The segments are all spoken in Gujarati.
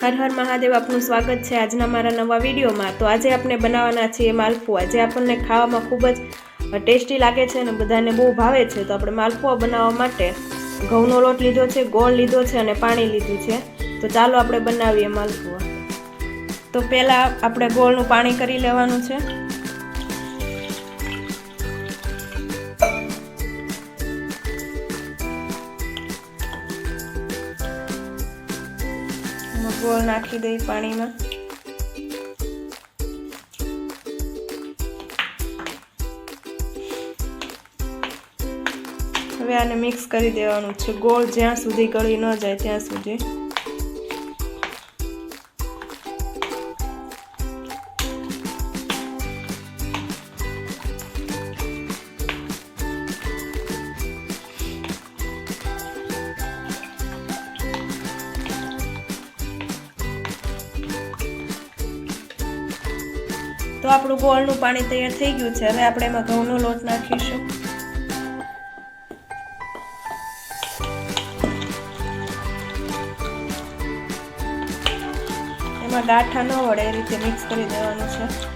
હર હર મહાદેવ, આપનું સ્વાગત છે આજના મારા નવા વિડીયોમાં. તો આજે આપણે બનાવવાના છીએ માલપુઆ. જે આપણને ખાવામાં ખૂબ જ ટેસ્ટી લાગે છે અને બધાને બહુ ભાવે છે. તો આપણે માલપુઆ બનાવવા માટે ઘઉંનો લોટ લીધો છે, ગોળ લીધો છે અને પાણી લીધું છે. તો ચાલો આપણે બનાવીએ માલપુઆ. તો પહેલાં આપણે ગોળનું પાણી કરી લેવાનું છે. ગોળ નાખી દઈ પાણીમાં. હવે આને મિક્સ કરી દેવાનું છે. ગોળ જ્યાં સુધી ગળી ન જાય ત્યાં સુધી. તો આપણું ગોળનું પાણી તૈયાર થઈ ગયું છે. હવે આપણે એમાં ઘઉંનો લોટ નાખીશું. એમાં ગાંઠા ન વળે, એ રીતે મિક્સ કરી દેવાનું છે.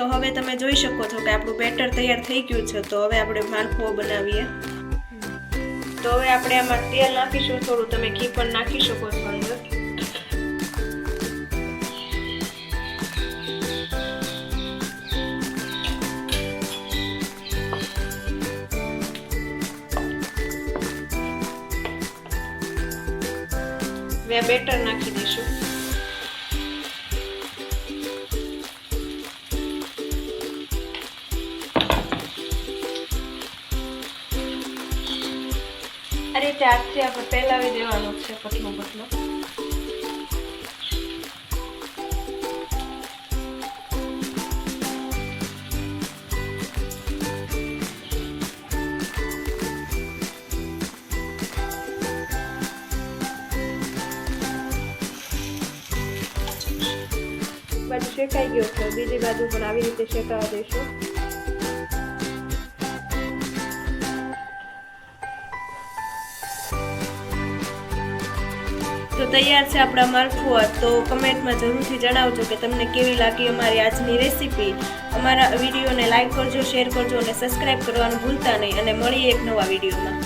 તો હવે તમે જોઈ શકો છો કે આપણું બેટર તૈયાર થઈ ગયું છે. તો હવે આપણે માલપુઓ બનાવીએ. તો હવે આપણે આમાં તેલ નાખીશું, થોડું તમે ઘી પણ નાખી શકો છો અંદર. હવે બેટર નાખી દઈશું આ રીતે હાથથી આપણે પહેલાવી દેવાનું છે પતલું પતલું બાજુ શેકાઈ ગયો છે બીજી બાજુ પણ આવી રીતે શેકાવા દઈશું તૈયાર છે આપણા માલપુઆ તો કમેન્ટમાં જરૂરથી જણાવજો કે તમને કેવી લાગી અમારી આજની રેસીપી. અમારા વિડીયોને લાઇક કરજો, શેર કરજો અને સબસ્ક્રાઈબ કરવાનું ભૂલતા નહીં. અને મળીએ એક નવા વિડીયોમાં.